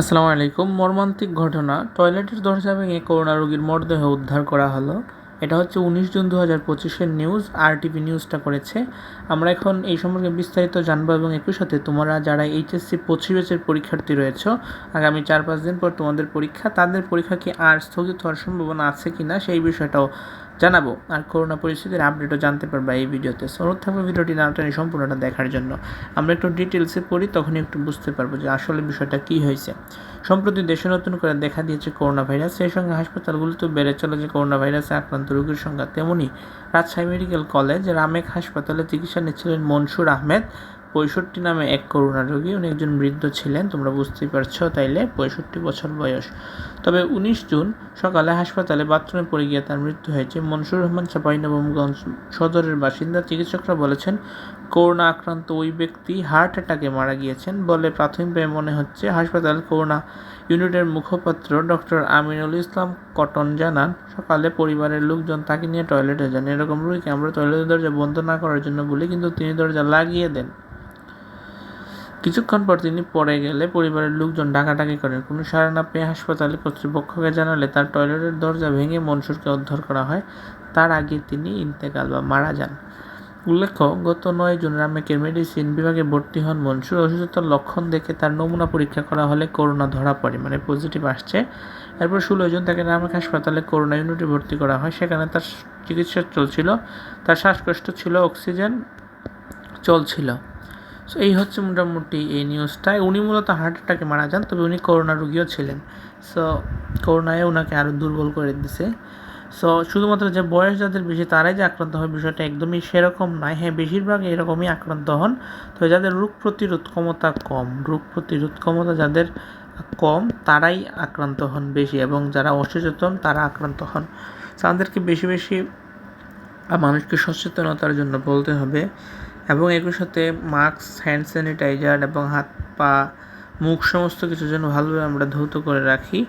আসসালামু আলাইকুম। মর্মান্তিক ঘটনা। টয়লেটের দরজা ভেঙে করোনা রোগীর মরদেহ উদ্ধার করা হলো। এটা হচ্ছে উনিশ জুন দু হাজার পঁচিশের নিউজ। আর টিভি নিউজটা করেছে। আমরা এখন এই সম্পর্কে বিস্তারিত জানব এবং একই সাথে তোমরা যারা এইচএসসি পঁচিশ ব্যাচের পরীক্ষার্থী রয়েছে, আগামী চার পাঁচ দিন পর তোমাদের পরীক্ষা, তাদের পরীক্ষা কি আর স্থগিত হওয়ার সম্ভাবনা আছে কি না সেই বিষয়টাও জানাব। আর করোনা পরিস্থিতির আপডেটও জানতে পারবা এই ভিডিওতে। অনুরোধ থাকবে ভিডিওটি না টেনে সম্পূর্ণটা দেখার জন্য। আমরা একটু ডিটেলসে পড়ি, তখনই একটু বুঝতে পারব যে আসলে বিষয়টা কী হয়েছে। সম্প্রতি দেশে নতুন করে দেখা দিয়েছে করোনা ভাইরাস সেই সঙ্গে হাসপাতালগুলোতেও বেড়ে চলেছে করোনা ভাইরাসে আক্রান্ত রোগীর সংখ্যা তেমনই। রাজশাহী মেডিকেল কলেজ, রামেক হাসপাতালে চিকিৎসা নিচ্ছিলেন মনসুর আহমেদ। পঁয়ষট্টি নামে এক করোনা রোগী, উনি একজন বৃদ্ধ ছিলেন, তোমরা বুঝতেই পারছ তাইলে পঁয়ষট্টি বছর বয়স। তবে উনিশ জুন সকালে হাসপাতালে বাথরুমে পড়ে গিয়ে তার মৃত্যু হয়েছে। মনসুর রহমান চাপাইনবাবগঞ্জ সদরের বাসিন্দা, চিকিৎসকরা বলেছেন, করোনা আক্রান্ত ওই ব্যক্তি হার্ট অ্যাটাকে মারা গিয়েছেন বলে প্রাথমিকভাবে মনে হচ্ছে। হাসপাতাল করোনা ইউনিটের মুখপাত্র ডক্টর আমিনুল ইসলাম কটন জানান, সকালে পরিবারের লোকজন তাকে নিয়ে টয়লেটে যান। এরকম রোগীকে আমরা টয়লেটের দরজা বন্ধ না করার জন্য বলি, কিন্তু তিনি দরজা লাগিয়ে দেন। কিছুক্ষণ পর তিনি পড়ে গেলে পরিবারের লোকজন ডাকাডাকি করেন কোনো সাড়া না পেয়ে হাসপাতালে কর্তৃপক্ষকে জানালে তার টয়লেটের দরজা ভেঙে মনসুরকে উদ্ধার করা হয়। তার আগে তিনি ইন্তেকাল বা মারা যান। উল্লেখ্য, গত নয় জুন রামেকের মেডিসিন বিভাগে ভর্তি হন মনসুর। অসুস্থতার লক্ষণ দেখে তার নমুনা পরীক্ষা করা হলে করোনা ধরা পড়ে মানে পজিটিভ আসছে। এরপর ষোলো জুন তাকে রামেক হাসপাতালে করোনা ইউনিটে ভর্তি করা হয়। সেখানে তার চিকিৎসা চলছিল, তার শ্বাসকষ্ট ছিল, অক্সিজেন চলছিল। সো এই হচ্ছে মোটামুটি এই নিউজটা উনি মূলত হার্ট অ্যাটাকে মারা যান, তবে উনি করোনা রুগীও ছিলেন। সো করোনায় ওনাকে আরও দুর্বল করে দিছে। সো শুধুমাত্র যে বয়স যাদের বেশি, তারাই যে আক্রান্ত হয়, বিষয়টা একদমই সেরকম নয়। হ্যাঁ বেশিরভাগ এরকমই আক্রান্ত হন। তো যাদের রোগ প্রতিরোধ ক্ষমতা কম, রোগ প্রতিরোধ ক্ষমতা যাদের কম, তারাই আক্রান্ত হন বেশি এবং যারা অসচেতন, তারা আক্রান্ত হন। তাদেরকে বেশি বেশি মানুষকে সচেতনতার জন্য বলতে হবে। এবং একই সাথে মাস্ক হ্যান্ড স্যানিটাইজার এবং হাত, পা, মুখ সমস্ত কিছু যেন ভালোভাবে আমরা ধৌত করে রাখি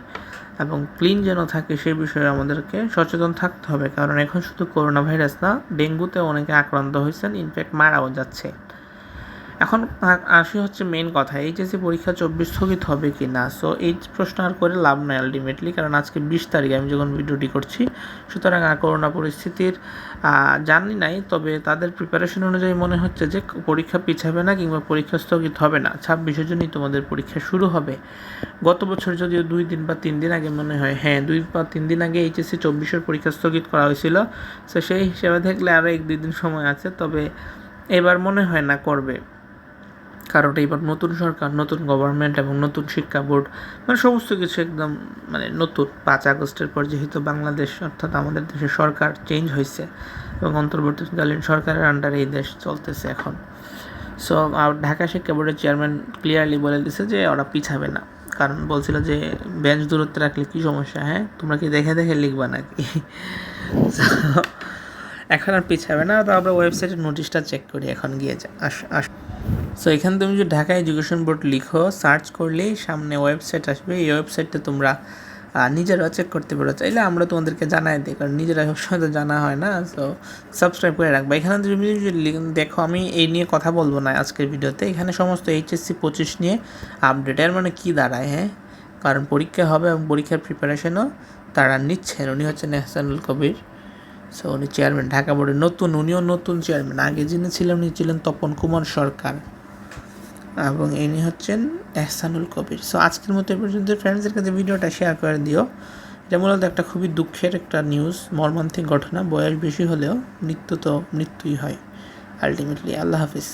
এবং ক্লিন যেন থাকে সে বিষয়ে আমাদেরকে সচেতন থাকতে হবে। কারণ এখন শুধু করোনা ভাইরাস না ডেঙ্গুতে অনেকে আক্রান্ত হয়েছেন ইনফ্যাক্ট মারাও যাচ্ছে। এখন আসি হচ্ছে মেন কথা এইচএসসি পরীক্ষা চব্বিশ স্থগিত হবে কি না সো এই প্রশ্ন আর করে লাভ নাই আলটিমেটলি কারণ আজকে বিশ তারিখে আমি যখন ভিডিওটি করছি, সুতরাং আর করোনা পরিস্থিতির জানি নাই, তবে তাদের প্রিপারেশন অনুযায়ী মনে হচ্ছে যে পরীক্ষা পিছাবে না কিংবা পরীক্ষা স্থগিত হবে না ছাব্বিশের জন্যই তোমাদের পরীক্ষা শুরু হবে। গত বছর যদিও দুই দিন বা তিন দিন আগে মনে হয় হ্যাঁ দুই বা তিন দিন আগে এইচএসসি চব্বিশের পরীক্ষা স্থগিত করা হয়েছিল সো সেই হিসেবে দেখলে আরও এক দুই দিন সময় আছে, তবে এবার মনে হয় না করবে। কারণ এবার নতুন সরকার, নতুন গভর্নমেন্ট এবং নতুন শিক্ষা বোর্ড মানে সমস্ত কিছু একদম মানে নতুন। পাঁচ আগস্টের পর যেহেতু বাংলাদেশ অর্থাৎ আমাদের দেশের সরকার চেঞ্জ হয়েছে এবং অন্তর্বর্তীকালীন সরকারের আন্ডারে এই দেশ চলতেছে এখন। সো ঢাকা শিক্ষা বোর্ডের চেয়ারম্যান ক্লিয়ারলি বলে দিছে যে ওরা পিছাবে না। কারণ বলছিল যে বেঞ্চ দূরত্বে রাখলে কী সমস্যা হ্যাঁ? তোমরা কি দেখে দেখে লিখবা নাকি? এখন আর পিছাবে না। তো আমরা ওয়েবসাইটের নোটিশটা চেক করি এখন গিয়ে। আস আস। সো এখানে তুমি যদি ঢাকা এডুকেশন বোর্ড লিখো সার্চ করলেই সামনে ওয়েবসাইট আসবে। এই ওয়েবসাইটটা তোমরা নিজেরাও চেক করতে পারো। চাইলে আমরা তোমাদেরকে জানাই দিই, কারণ নিজেরা সবসময় তো জানা হয় না সো সাবস্ক্রাইব করে রাখবে। এখানে তুমি দেখো, আমি এই নিয়ে কথা বলব না আজকের ভিডিওতে। এখানে সমস্ত এইচএসসি পঁচিশ নিয়ে আপডেট এর মানে কী দাঁড়ায় হ্যাঁ? কারণ পরীক্ষা হবে এবং পরীক্ষার প্রিপারেশনও তারা নিচ্ছেন। উনি হচ্ছেন এহসানুল কবির সো উনি চেয়ারম্যান ঢাকা বোর্ডের নতুন, উনিও নতুন চেয়ারম্যান আগে যিনি ছিলেন, উনি ছিলেন তপন কুমার সরকার। এবং ইনি হচ্ছেন এহসানুল কবির। সো আজকের মতো এ পর্যন্ত। ফ্রেন্ডসদের কাছে ভিডিওটা শেয়ার করে দিও। এটা মূলত একটা খুবই দুঃখের একটা নিউজ মর্মান্তিক ঘটনা। বয়স বেশি হলেও মৃত্যু তো মৃত্যুই হয় আলটিমেটলি আল্লাহ হাফিজ।